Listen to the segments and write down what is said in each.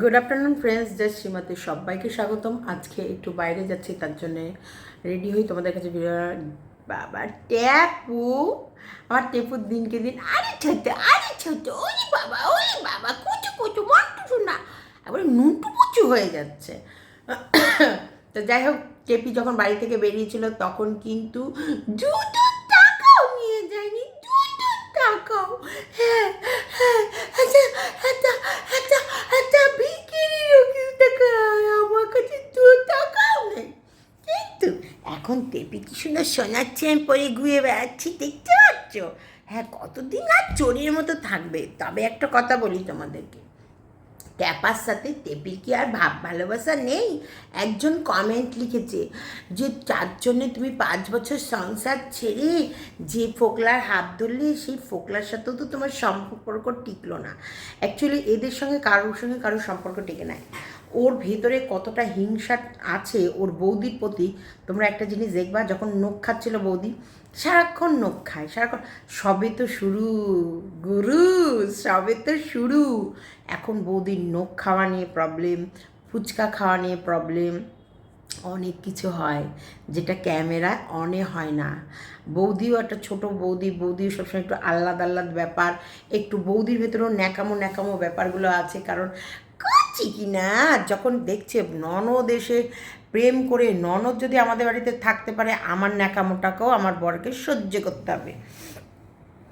Good afternoon friends জয় শ্রীমতী। সবাইকে স্বাগতম। আজকে একটু বাইরে যাচ্ছি, তার জন্য রেডি হই তোমাদের কাছে বাবা, ট্যাপু! আমার টেপুর দিনকে দিন আরে ছোট আরে ছোট ওই বাবা ওই বাবা, কুচু কুচু, মন্টু না এবারে নুনটু পুচু হয়ে যাচ্ছে। তো যাই হোক টেপি যখন বাড়ি থেকে বেরিয়েছিল, তখন কিন্তু দুটো টাকাও নিয়ে যায়নি দুটো টাকাও হ্যাঁ হ্যাঁ আচ্ছা একটা একটা একটা বিক্রিরও কিন্তু টাকা আমার কাছে দু টাকাও নেই কিন্তু এখন টেপি কি সুন্দর সোনার চেন পরে ঘুরে বেড়াচ্ছি, দেখতে পাচ্ছ? হ্যাঁ কতদিন আর চোরের মতো থাকবে? তবে একটা কথা বলি তোমাদেরকে। ট্যাপার সাথে টেপির কি আর ভাব ভালোবাসা নেই? একজন কমেন্ট লিখেছে যে যার জন্যে তুমি পাঁচ বছর সংসার ছেড়ে যে ফোকলার হাত ধরলে, সেই ফোকলার সাথেও তো তোমার সম্পর্ক টিকলো না। অ্যাকচুয়ালি এদের সঙ্গে কারোর সঙ্গে কারোর সম্পর্ক টিকে নাই। ওর ভেতরে কতটা হিংসা আছে ওর বৌদির প্রতি, তোমরা একটা জিনিস দেখবা, যখন নখ খাচ্ছিল বৌদি, সারাক্ষণ নখ খায়, সারাক্ষণ, সবে তো শুরু, গুরু, সবে তো শুরু। এখন বৌদির নখ খাওয়া নিয়ে প্রবলেম ফুচকা খাওয়া নিয়ে প্রবলেম অনেক কিছু হয়, যেটা ক্যামেরায় অনে হয় না। বৌদিও একটা ছোট বৌদি, বৌদিও সবসময় একটু আহ্লাদ আহ্লাদ ব্যাপার, একটু বৌদির ভেতরেও ন্যাকামো ন্যাকামো ব্যাপারগুলো আছে, কারণ করছি কি না? যখন দেখছে ননদ এসে প্রেম করে, ননদ যদি আমাদের বাড়িতে থাকতে পারে, আমার ন্যাকামোটাকেও আমার বরকে সহ্য করতে হবে।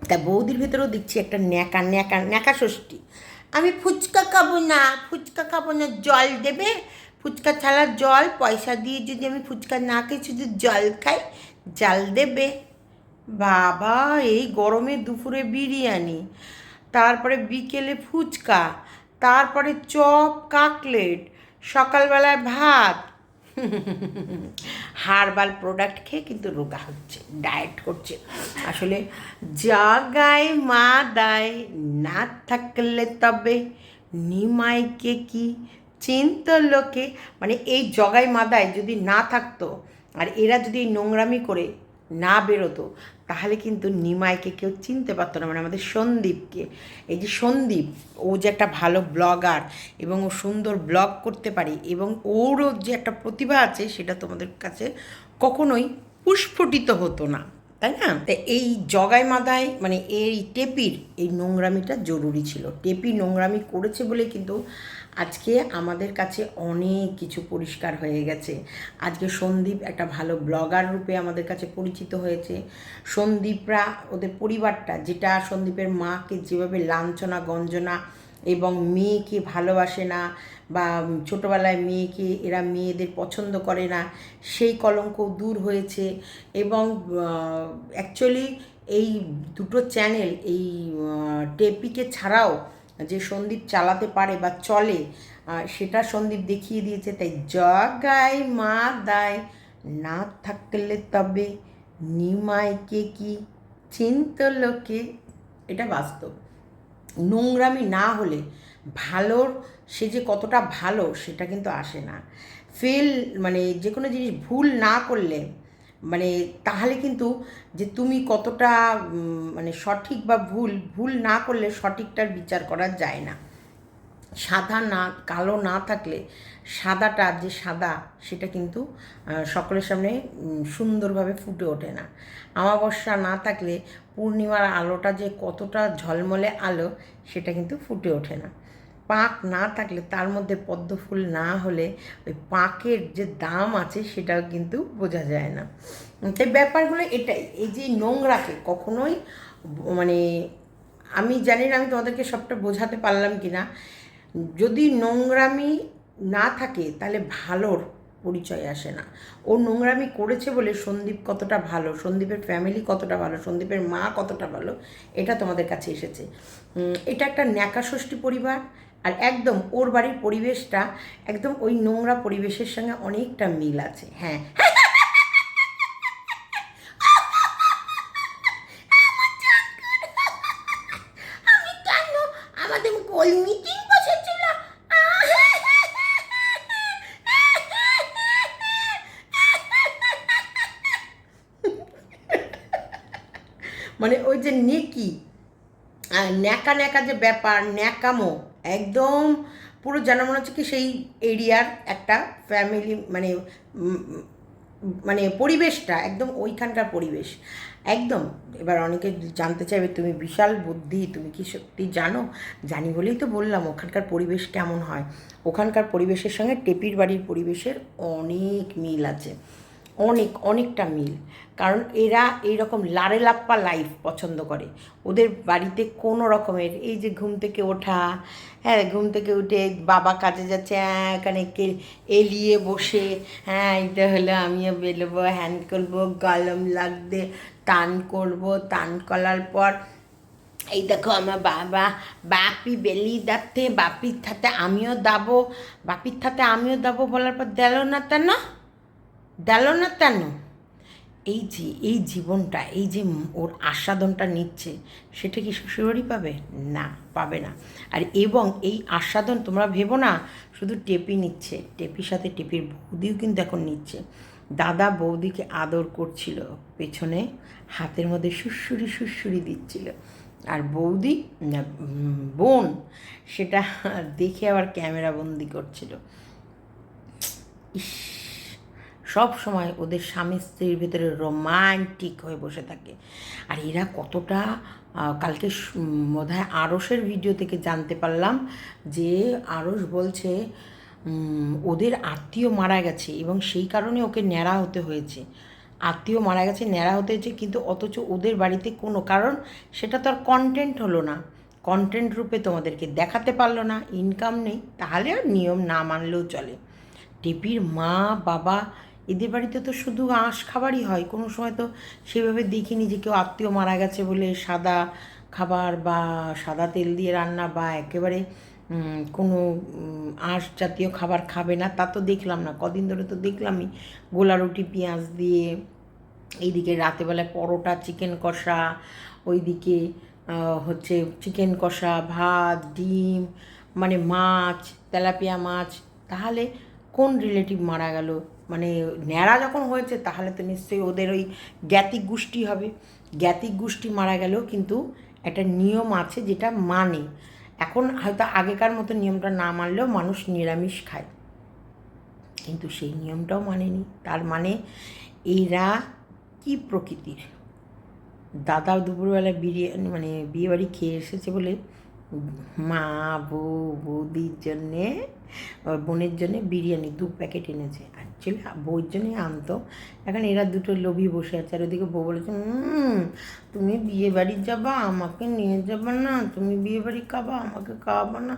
তা বৌদির ভেতরেও দেখছি একটা ন্যাকা ন্যাকা ন্যাকা ষষ্ঠী। আমি ফুচকা খাব না, ফুচকা খাব না, জল দেবে। ফুচকা ছাড়া জল, পয়সা দিয়ে যদি আমি ফুচকা না খেয়ে শুধু জল খাই, জল দেবে। বাবা, এই গরমে দুপুরে বিরিয়ানি, তারপরে বিকেলে ফুচকা। তারপরে চপ, কাকলেট, সকালবেলায় ভাত। হার্বাল প্রোডাক্ট খেয়ে কিন্তু রোগা হচ্ছে, ডায়েট করছে। আসলে জাগায় মা দায় না থাকলে তবে নিমাইকে কি চিন্ত লোকে? মানে এই জগাই মাদায় যদি না থাকতো, আর এরা যদি নোংরামি করে না বেরোতো, তাহলে কিন্তু নিমাইকে কেউ চিনতে পারতো না। মানে আমাদের সন্দীপকে। এই যে সন্দীপ, ও যে একটা ভালো ব্লগার এবং ও সুন্দর ব্লগ করতে পারে এবং ওরও যে একটা প্রতিভা আছে, সেটা তোমাদের কাছে কখনোই পুষ্ফটিত হতো না, তাই না? তা এই জগাই মাদায় মানে এই টেপির এই নোংরামিটা জরুরি ছিল। টেপি নোংরামি করেছে বলে কিন্তু আজকে আমাদের কাছে অনেক কিছু পরিষ্কার হয়ে গেছে। আজকে সন্দীপ একটা ভালো ব্লগার রূপে আমাদের কাছে পরিচিত হয়েছে। সন্দীপরা ওদের পরিবারটা, যেটা সন্দীপের মাকে যেভাবে লাঞ্ছনা, গঞ্জনা এবং মেয়েকে ভালোবাসে না বা ছোটোবেলায় মেয়েকে এরা মেয়েদের পছন্দ করে না, সেই কলঙ্ক দূর হয়েছে এবং অ্যাকচুয়ালি এই দুটো চ্যানেল এই টেপিকে ছাড়াও যে সন্দীপ চালাতে পারে বা চলে সেটা সন্দীপ দেখিয়ে দিয়েছে। তাই জগায় মা দায় না থাকলে তবে নিমাইকে কি চিন্ত লোকে। এটা বাস্তব। নোংরামি না হলে ভালোর, সে যে কতটা ভালো সেটা কিন্তু আসে না। ফেল মানে যে কোনো জিনিস ভুল না করলে মানে তাহলে কিন্তু যে তুমি কতটা মানে সঠিক বা ভুল ভুল না করলে সঠিকটার বিচার করা যায় না। সাদা না, কালো না থাকলে সাদাটা যে সাদা, সেটা কিন্তু সকলের সামনে সুন্দরভাবে ফুটে ওঠে না। অমাবস্যা না থাকলে পূর্ণিমার আলোটা যে কতটা ঝলমলে আলো, সেটা কিন্তু ফুটে ওঠে না। পাক না থাকলে, তার মধ্যে পদ্ম ফুল না হলে ওই পাকের যে দাম আছে সেটাও কিন্তু বোঝা যায় না। তাই ব্যাপারগুলো এটাই, এই যে নোংরাকে কখনোই মানে আমি জানি না আমি তোমাদেরকে সবটা বোঝাতে পারলাম কি না যদি নোংরামি না থাকে তাহলে ভালোর পরিচয় আসে না। ও নোংরামি করেছে বলে সন্দীপ কতটা ভালো, সন্দীপের ফ্যামিলি কতটা ভালো, সন্দীপের মা কতটা ভালো, এটা তোমাদের কাছে এসেছে। এটা একটা ন্যাকা ষষ্ঠী পরিবার আর একদম ওর বাড়ির পরিবেশটা একদম ওই নোংরা পরিবেশের সঙ্গে অনেকটা মিল আছে হ্যাঁ। আমাদের গোল মিটিং বসেছিল। মানে ওই যে নেকি ন্যাকা ন্যাকা যে ব্যাপার ন্যাকামো। একদম পুরো যেন মনে হচ্ছে কি সেই এরিয়ার একটা ফ্যামিলি মানে মানে পরিবেশটা, একদম ওইখানকার পরিবেশ। একদম, এবার অনেকে জানতে চাইবে তুমি বিশাল বুদ্ধি, তুমি কি সত্যি জানো? জানি বলেই তো বললাম, ওখানকার পরিবেশ কেমন হয়? ওখানকার পরিবেশের সঙ্গে টেপির বাড়ির পরিবেশের অনেক মিল আছে। অনেক, অনেকটা মিল। কারণ এরা এইরকম লারে লাপ্পা লাইফ পছন্দ করে। ওদের বাড়িতে কোনো রকমের এই যে ঘুম থেকে ওঠা হ্যাঁ ঘুম থেকে উঠে বাবা কাজে যাচ্ছে হ্যাঁ এখানে কে এলিয়ে বসে হ্যাঁ এটা হলো আমিও বেরোবো হ্যান্ড করব, গলম লাগবে টান করব, টান করার পর এই দেখো আমার বাবা, বাপি বেলি দাঁতে, বাপির থাতে আমিও দাবো, বাপির থাতে আমিও দাবো বলার পর দিল না দিল না তেন এই যে, এই জীবনটা, এই যে ওর আস্বাদনটা নিচ্ছে, সেটা কি শ্বশুরবাড়ি পাবে? না পাবে না। আর এবং এই আস্বাদন তোমরা ভেবো না, শুধু টেপি নিচ্ছে। টেপির সাথে টেপির বৌদিও কিন্তু এখন নিচ্ছে। দাদা বৌদিকে আদর করছিল পেছনে, হাতের মধ্যে সুরসুরি সুরসুরি দিচ্ছিল। আর বৌদি বোন, সেটা দেখে আবার ক্যামেরা বন্দি করছিল। ইস সব সময় ওদের স্বামী স্ত্রীর ভিতরে রোমান্টিক হয়ে বসে থাকে। আর এরা কতটা কালকে বোধ হয় আরসের ভিডিও থেকে জানতে পারলাম যে আরস বলছে ওদের আত্মীয় মারা গেছে এবং সেই কারণে ওকে ন্যাড়া হতে হয়েছে। আত্মীয় মারা গেছে, ন্যাড়া হতে হয়েছে, কিন্তু অথচ ওদের বাড়িতে কোনো কারণ, সেটা তো আর কন্টেন্ট হলো না। কন্টেন্ট রূপে তোমাদেরকে দেখাতে পারল না ইনকাম নেই, তাহলে আর নিয়ম না মানলেও চলে। টিপির মা, বাবা এদের বাড়িতে তো শুধু আঁশ খাবারই হয়। কোনো সময় তো সেভাবে দেখিনি যে কেউ আত্মীয় মারা গেছে বলে সাদা খাবার বা সাদা তেল দিয়ে রান্না বা একেবারে কোনো আঁশ জাতীয় খাবার খাবে না। তা তো দেখলাম না। কদিন ধরে তো দেখলামই। গোলা রুটি, পেঁয়াজ দিয়ে এইদিকে রাতেবেলায় পরোটা, চিকেন কষা, ওইদিকে হচ্ছে চিকেন কষা, ভাত, ডিম মানে মাছ, তেলাপিয়া মাছ। তাহলে কোন রিলেটিভ মারা গেল? মানে ন্যাড়া যখন হয়েছে, তাহলে তো নিশ্চয়ই ওদের ওই জ্ঞাতিক গোষ্ঠী হবে। জ্ঞাতিক গোষ্ঠী মারা গেলেও কিন্তু একটা নিয়ম আছে যেটা মানে। এখন হয়তো আগেকার মতো নিয়মটা না মানলেও মানুষ নিরামিষ খায়। কিন্তু সেই নিয়মটাও মানেনি। তার মানে এরা কি প্রকৃতির? দাদা দুপুরবেলা বিরিয়ানি মানে বিয়েবাড়ি খেয়ে এসেছে বলে মা বউ বৌদির জন্যে আহ, বোনের জন্যে বিরিয়ানি দু প্যাকেট এনেছে। অ্যাকচুয়ালি বউর জন্যই আনতো এখন এরা দুটো লোভী বসে আছে। আর ওদিকে বউ বলেছে "উম, তুমি বিয়ে বাড়ি যাবা আমাকে নিয়ে যাবা না তুমি বিয়ে বাড়ি খাবা আমাকে খাওয়াবা না।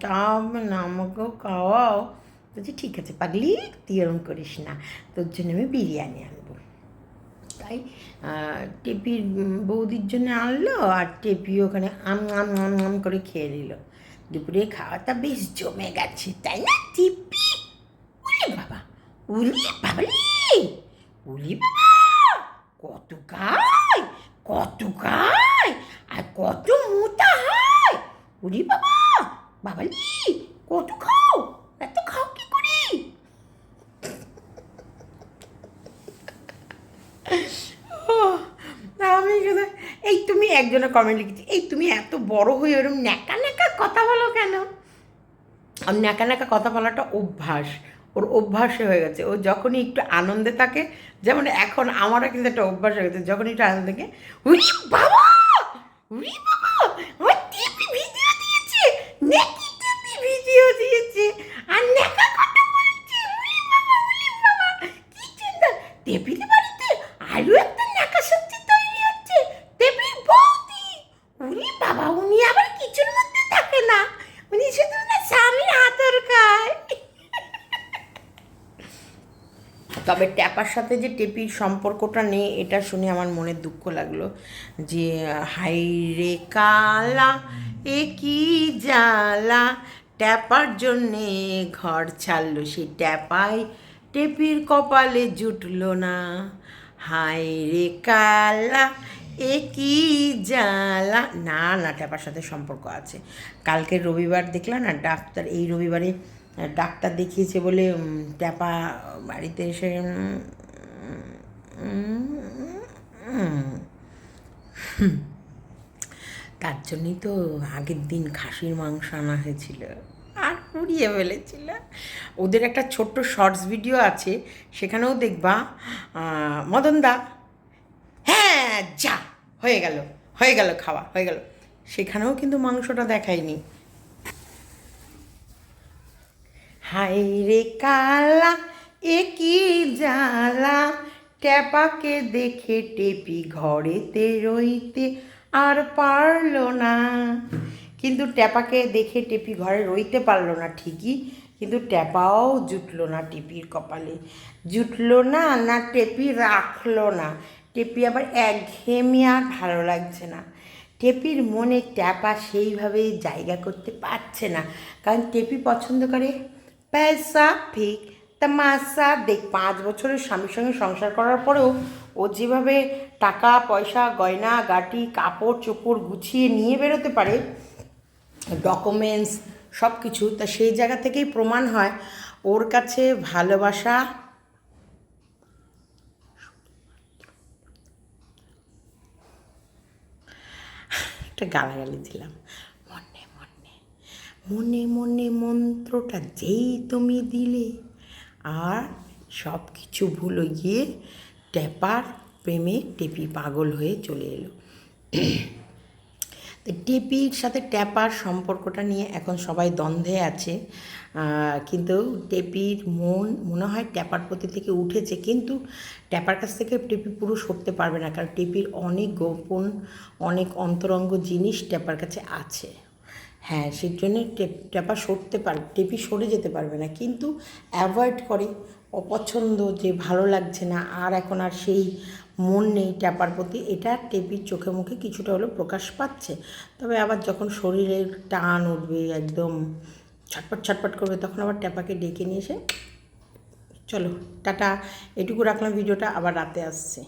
তা হবে না আমাকেও খাওয়াও। বলছি ঠিক আছে পাগলি তুই এরম করিস না। তোর জন্য আমি বিরিয়ানি আনব। তাই? টেপির বৌদির জন্য আনলো আর টেপি ওখানে আম আম আম আম করে খেয়ে নিল। দুপুরে খাওয়াটা বেশ জমে গেছে, তাই না, টিপি? উলি বাবা, উলি বাবালি, উলি বাবা, কত খায় কত খায় আর কত মোটা হয়, উলি বাবা, বাবালি কত খাও এত খাও কি করি ওহ, আমি শুধু এই তুমি একজনের কমেন্ট লিখেছি, এই তুমি এত বড় হয়ে ওরকম ন্যাকা ন্যাকা কথা বলো কেন? আর ন্যাকা ন্যাকা কথা বলাটা অভ্যাস, ওর অভ্যাসে হয়ে গেছে। ও যখনই একটু আনন্দে থাকে, যেমন এখন আমারও কিন্তু একটা অভ্যাস হয়ে গেছে, যখনই একটু আনন্দ থাকে উরি বাবা! বাবা! টিপি ভিডিও দিয়েছে, নেকি টিপি ভিডিও দিয়েছে, আর ন্যাকা কথা বলছে উরি বাবা উরি বাবা কি চিন্তা টেপির বাড়িতে আলু একটা ন্যাকা সবজি তৈরি হচ্ছে টেপির বৌদি উনি বাবা উনি আবার কিছুর মধ্যে থাকে না উনি শুধু না স্বামীর হাতর খায় তবে ট্যাপার সাথে যে টেপির সম্পর্কটা নেই, এটা শুনে আমার মনে দুঃখ লাগল যে হাই রে কালা, এ কি জ্বালা। ট্যাপার জন্যে ঘর ছাড়লো সেই ট্যাপাই, টেপির কপালে জুটলো না। হাই রে কালা, এ কি জ্বালা। না না, ট্যাপার সাথে সম্পর্ক আছে। কালকে রবিবার দেখলাম না, ডাক্তার এই রবিবারে ডাক্তার দেখিয়েছে বলে ট্যাপা বাড়িতে এসে তার জন্যই তো আগের দিন খাসির মাংস আনা হয়েছিল আর পুড়িয়ে ফেলেছিল। ওদের একটা ছোট্ট শর্টস ভিডিও আছে সেখানেও দেখবা আহ, মদন দা হ্যাঁ যা হয়ে গেল হয়ে গেল খাওয়া হয়ে গেল। সেখানেও কিন্তু মাংসটা দেখায়নি। হাই রে কালা, এ কি জ্বালা? ট্যাপাকে দেখে টেপি ঘরেতে রইতে আর পারল না। কিন্তু ট্যাপাকে দেখে টেপি ঘরে রইতে পারল না ঠিকই, কিন্তু ট্যাপাও জুটলো না টেপির কপালে। জুটলো না না টেপি রাখল না। টেপি আবার একঘেয়েমি আর ভালো লাগছে না। টেপির মনে ট্যাপা সেইভাবে জায়গা করতে পারছে না। কারণ টেপি পছন্দ করে পয়সা ফিক তামাশা দেখ পাঁচ বছরের স্বামীর সঙ্গে সংসার করার পরেও ও যেভাবে টাকা, পয়সা, গয়না, গাটি, কাপড়, চোপড় গুছিয়ে নিয়ে বেরোতে পারে ডকুমেন্টস সব কিছু তা সেই জায়গা থেকেই প্রমাণ হয় ওর কাছে ভালোবাসা। একটা গালাগালি দিলাম। মনে মনে মন্ত্রটা যেই তুমি দিলে, আর সব কিছু ভুলে গিয়ে ট্যাপার প্রেমে টেপি পাগল হয়ে চলে এলো। টেপির সাথে ট্যাপার সম্পর্কটা নিয়ে এখন সবাই দ্বন্দ্বে আছে। কিন্তু টেপির মন, মনে হয় ট্যাপার প্রতি থেকে উঠেছে, কিন্তু ট্যাপার কাছ থেকে টেপি পুরো সরতে পারবে না, কারণ টেপির অনেক গোপন, অনেক অন্তরঙ্গ জিনিস ট্যাপার কাছে আছে। হ্যাঁ সেই জন্যে টেপ সরতে পার টেপি সরে যেতে পারবে না। কিন্তু অ্যাভয়েড করে, অপছন্দ, যে ভালো লাগছে না, আর এখন আর সেই মন নেই ট্যাপার প্রতি, এটা টেপির চোখে মুখে কিছুটা হলেও প্রকাশ পাচ্ছে। তবে আবার যখন শরীরের টান উঠবে, একদম ছটপট ছটপট করবে, তখন আবার ট্যাপাকে ডেকে নিয়ে এসে, চলো, টাটা, এটুকু রাখলাম, ভিডিওটা আবার রাতে আসছে।